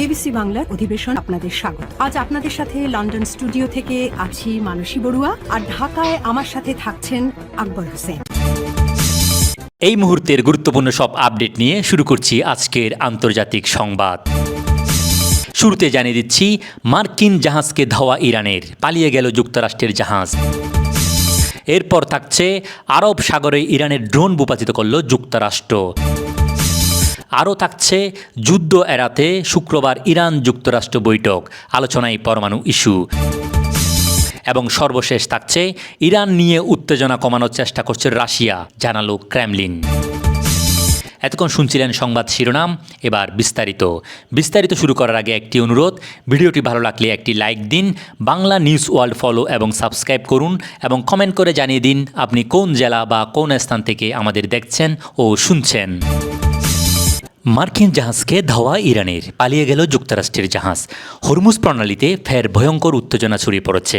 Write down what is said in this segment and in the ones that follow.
BBC বাংলার অধিবেশন আপনাদের স্বাগত। আজ আপনাদের সাথে লন্ডন স্টুডিও থেকে আছি মানসী বড়ুয়া আর ঢাকায় আমার সাথে থাকছেন আকবর হোসেন। এই মুহূর্তের গুরুত্বপূর্ণ সব আপডেট নিয়ে শুরু করছি আজকের আন্তর্জাতিক সংবাদ। শুরুতে জানিয়ে দিচ্ছি, মার্কিন জাহাজকে ধাওয়া ইরানের, পালিয়ে গেল যুক্তরাষ্ট্রের জাহাজ। এরপর থাকছে, আরব সাগরে ইরানের ড্রোন ভূপাতিত করল যুক্তরাষ্ট্র। আরও থাকছে যুদ্ধ এড়াতে শুক্রবার ইরান যুক্তরাষ্ট্র বৈঠক, আলোচনায় পরমাণু ইস্যু। এবং সর্বশেষ থাকছে ইরান নিয়ে উত্তেজনা কমানোর চেষ্টা করছে রাশিয়া, জানালো ক্রেমলিন এতক্ষণ শুনছিলেন সংবাদ শিরোনাম, এবার বিস্তারিত। বিস্তারিত শুরু করার আগে একটি অনুরোধ, ভিডিওটি ভালো লাগলে একটি লাইক দিন, বাংলা নিউজ ওয়ার্ল্ড ফলো এবং সাবস্ক্রাইব করুন এবং কমেন্ট করে জানিয়ে দিন আপনি কোন জেলা বা কোন স্থান থেকে আমাদের দেখছেন ও শুনছেন। মার্কিন জাহাজকে ধাওয়া ইরানের, পালিয়ে গেল যুক্তরাষ্ট্রের জাহাজ। হরমুজ প্রণালীতে ফের ভয়ঙ্কর উত্তেজনা ছড়িয়ে পড়েছে।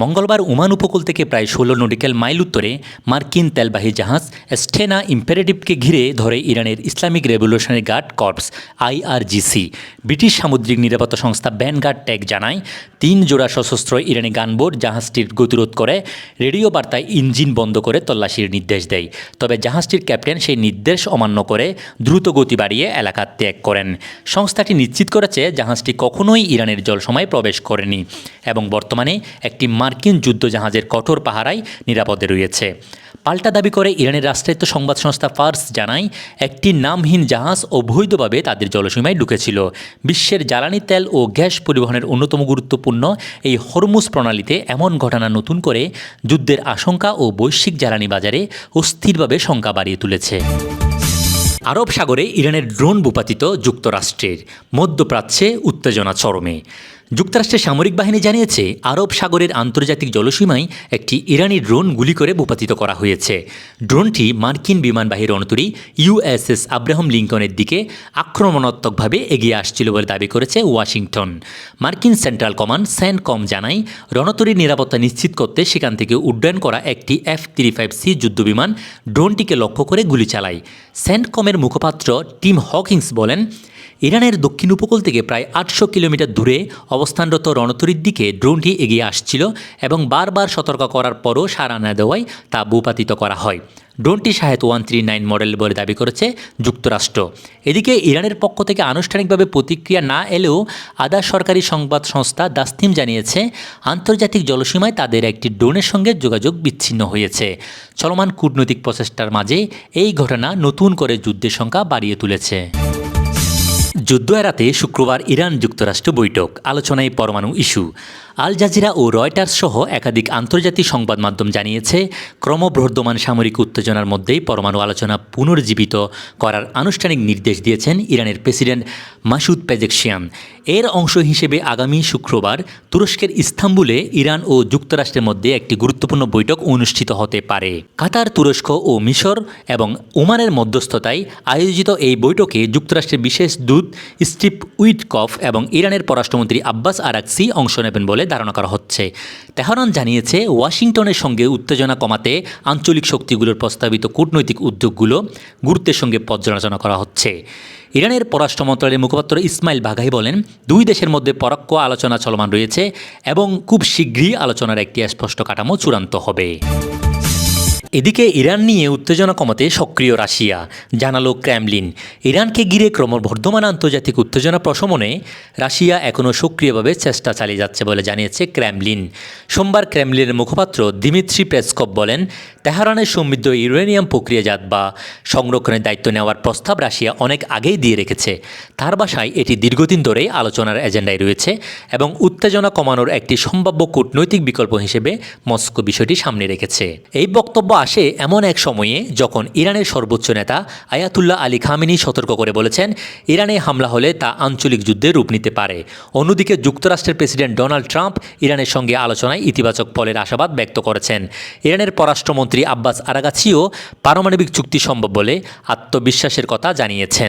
মঙ্গলবার ওমান উপকূল থেকে প্রায় ষোলো নটিক্যাল মাইল উত্তরে মার্কিন তেলবাহী জাহাজ স্টেনা ইম্পারেটিভকে ঘিরে ধরে ইরানের Islamic revolutionary guard corps, IRGC. British সামুদ্রিক নিরাপত্তা সংস্থা ব্যানগার্ড ট্যাগ জানায়, তিন জোড়া সশস্ত্র ইরানি গানবোট জাহাজটির গতিরোধ করে রেডিও বার্তায় ইঞ্জিন বন্ধ করে তল্লাশির নির্দেশ দেয়। তবে জাহাজটির ক্যাপ্টেন সেই নির্দেশ অমান্য করে দ্রুত গতি বাড়িয়ে এলাকা ত্যাগ করেন। সংস্থাটি নিশ্চিত করেছে জাহাজটি কখনোই ইরানের জলসীমায় প্রবেশ করেনি এবং বর্তমানে একটি মার্কিন যুদ্ধ জাহাজের কঠোর পাহারায় নিরাপদে রয়েছে। পাল্টা দাবি করে ইরানের রাষ্ট্রায়ত্ত সংবাদ সংস্থা ফার্স জানায়, একটি নামহীন জাহাজ অবৈধভাবে তাদের জলসীমায় ঢুকেছিল। বিশ্বের জ্বালানি তেল ও গ্যাস পরিবহনের অন্যতম গুরুত্বপূর্ণ এই হরমুজ প্রণালীতে এমন ঘটনা নতুন করে যুদ্ধের আশঙ্কা ও বৈশ্বিক জ্বালানি বাজারে অস্থিরভাবে শঙ্কা বাড়িয়ে তুলেছে। আরব সাগরে ইরানের ড্রোন ভূপাতিত যুক্তরাষ্ট্রের মধ্যপ্রাচ্যে উত্তেজনা চরমে। যুক্তরাষ্ট্রের সামরিক বাহিনী জানিয়েছে, আরব সাগরের আন্তর্জাতিক জলসীমায় একটি ইরানি ড্রোন গুলি করে ভূপাতিত করা হয়েছে। ড্রোনটি মার্কিন বিমানবাহী রণতরী ইউএসএস আব্রাহাম লিঙ্কনের দিকে আক্রমণাত্মকভাবে এগিয়ে আসছিল বলে দাবি করেছে ওয়াশিংটন। মার্কিন সেন্ট্রাল কমান্ড স্যান্ডকম জানায় রণতরীর নিরাপত্তা নিশ্চিত করতে সেখান থেকে উড্ডয়ন করা একটি এফ থ্রি ফাইভ সি যুদ্ধবিমান ড্রোনটিকে লক্ষ্য করে গুলি চালায়। স্যান্ডকমের মুখপাত্র টিম হকিংস বলেন ইরানের দক্ষিণ উপকূল থেকে প্রায় আটশো কিলোমিটার দূরে অবস্থানরত রণতরীর দিকে ড্রোনটি এগিয়ে আসছিল এবং বারবার সতর্ক করার পরও সাড়া না দেওয়ায় তা ভূপাতিত করা হয়। ড্রোনটি Shahed one three nine model বলে দাবি করেছে যুক্তরাষ্ট্র। এদিকে ইরানের পক্ষ থেকে আনুষ্ঠানিকভাবে প্রতিক্রিয়া না এলেও আধা সরকারি সংবাদ সংস্থা দাস্তিম জানিয়েছে, আন্তর্জাতিক জলসীমায় তাদের একটি ড্রোনের সঙ্গে যোগাযোগ বিচ্ছিন্ন হয়েছে। চলমান কূটনৈতিক প্রচেষ্টার মাঝে এই ঘটনা নতুন করে যুদ্ধের সংখ্যা বাড়িয়ে তুলেছে। যুদ্ধ এড়াতে শুক্রবার ইরান যুক্তরাষ্ট্র বৈঠক। আলোচনায় পরমাণু ইস্যু। আল জাজিরা ও রয়টার্স সহ একাধিক আন্তর্জাতিক সংবাদ মাধ্যম জানিয়েছে, ক্রমবর্ধমান সামরিক উত্তেজনার মধ্যেই পরমাণু আলোচনা পুনর্জীবিত করার আনুষ্ঠানিক নির্দেশ দিয়েছেন ইরানের প্রেসিডেন্ট মাসুদ পেজেকশিয়ান। এর অংশ হিসেবে আগামী শুক্রবার তুরস্কের ইস্তাম্বুলে ইরান ও যুক্তরাষ্ট্রের মধ্যে একটি গুরুত্বপূর্ণ বৈঠক অনুষ্ঠিত হতে পারে। কাতার, তুরস্ক ও মিশর এবং ওমানের মধ্যস্থতায় আয়োজিত এই বৈঠকে যুক্তরাষ্ট্রের বিশেষ দূত স্টিভ উইটকফ এবং ইরানের পররাষ্ট্রমন্ত্রী আব্বাস আরাকসি অংশ নেবেন বলে ধারণা করা হচ্ছে। তেহরান জানিয়েছে, ওয়াশিংটনের সঙ্গে উত্তেজনা কমাতে আঞ্চলিক শক্তিগুলোর প্রস্তাবিত কূটনৈতিক উদ্যোগগুলো গুরুত্বের সঙ্গে পর্যালোচনা করা হচ্ছে। ইরানের পররাষ্ট্র মন্ত্রণালয়ের মুখপাত্র ইসমাইল বাঘাই বলেন, দুই দেশের মধ্যে পরোক্ষ আলোচনা চলমান রয়েছে এবং খুব শীঘ্রই আলোচনার একটি স্পষ্ট কাঠামো চূড়ান্ত হবে। এদিকে ইরান নিয়ে উত্তেজনা কমাতে সক্রিয় রাশিয়া। জানালো ক্র্যামলিন। ইরানকে ঘিরে ক্রমবর্ধমান আন্তর্জাতিক উত্তেজনা প্রশমনে রাশিয়া এখনও সক্রিয়ভাবে চেষ্টা চালিয়ে যাচ্ছে বলে জানিয়েছে ক্র্যামলিন। সোমবার ক্র্যামলিনের মুখপাত্র দিমিত্রি পেসকপ বলেন, তেহরানের সমৃদ্ধ ইউরেনিয়াম প্রক্রিয়াজাত বা সংরক্ষণের দায়িত্ব নেওয়ার প্রস্তাব রাশিয়া অনেক আগেই দিয়ে রেখেছে। তার বাসায় এটি দীর্ঘদিন ধরেই আলোচনার এজেন্ডায় রয়েছে এবং উত্তেজনা কমানোর একটি সম্ভাব্য কূটনৈতিক বিকল্প হিসেবে মস্কো বিষয়টি সামনে রেখেছে। এই বক্তব্য আসে এমন এক সময়ে যখন ইরানের সর্বোচ্চ নেতা আয়াতুল্লাহ আলী খামিনি সতর্ক করে বলেছেন, ইরানে হামলা হলে তা আঞ্চলিক যুদ্ধে রূপ নিতে পারে। অন্যদিকে যুক্তরাষ্ট্রের প্রেসিডেন্ট ডোনাল্ড ট্রাম্প ইরানের সঙ্গে আলোচনায় ইতিবাচক ফলের আশাবাদ ব্যক্ত করেছেন। ইরানের পররাষ্ট্রমন্ত্রী আব্বাস আরাগাছিও পারমাণবিক চুক্তি সম্ভব বলে আত্মবিশ্বাসের কথা জানিয়েছেন।